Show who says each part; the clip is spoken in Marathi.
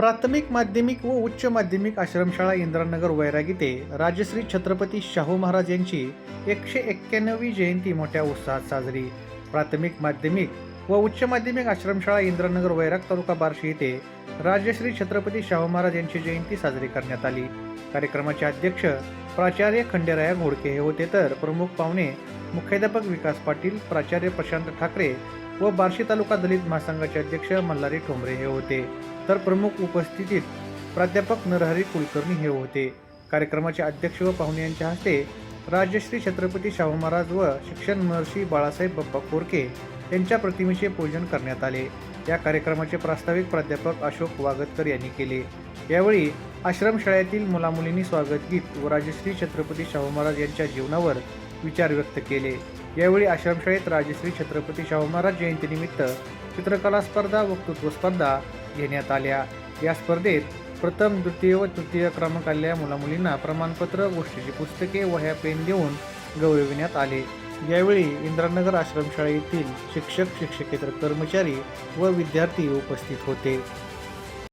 Speaker 1: प्राथमिक माध्यमिक व उच्च माध्यमिक आश्रमशाळा इंद्रानगर वैराग इथे राजश्री छत्रपती शाहू महाराज यांची एकशे एक्क्याण्णवी जयंती मोठ्या उत्साहात साजरी. प्राथमिक माध्यमिक व उच्च माध्यमिक आश्रमशाळा इंद्रानगर वैराग तालुका बार्शी येथे राजश्री छत्रपती शाहू महाराज यांची जयंती साजरी करण्यात आली. कार्यक्रमाचे अध्यक्ष प्राचार्य खंडेराया घोडके हे होते तर प्रमुख पाहुणे मुख्याध्यापक विकास पाटील प्राचार्य प्रशांत ठाकरे व बार्शी तालुका दलित महासंघाचे अध्यक्ष मल्हारी ठोंबरे हे होते. तर प्रमुख उपस्थितीत प्राध्यापक नरहरी कुलकर्णी हे होते. कार्यक्रमाचे अध्यक्ष व पाहुणे यांच्या हस्ते राजश्री छत्रपती शाहू महाराज व शिक्षण महर्षी बाळासाहेब बाप्पा कोरके यांच्या प्रतिमेचे पूजन करण्यात आले. या कार्यक्रमाचे प्रास्ताविक प्राध्यापक अशोक वागतकर यांनी केले. यावेळी आश्रमशाळेतील मुलामुलींनी स्वागत गीत व राजश्री छत्रपती शाहू महाराज यांच्या जीवनावर विचार व्यक्त केले. यावेळी आश्रमशाळेत राजश्री छत्रपती शाहू महाराज जयंतीनिमित्त चित्रकला स्पर्धा वक्तृत्व स्पर्धा घेण्यात आल्या. या स्पर्धेत प्रथम द्वितीय व तृतीय क्रमांक आलेल्या मुलामुलींना प्रमाणपत्र गोष्टीची पुस्तके वह्या पेन देऊन गौरविण्यात आले. यावेळी इंद्रानगर आश्रमशाळेतील शिक्षक शिक्षकेतर कर्मचारी व विद्यार्थी उपस्थित होते.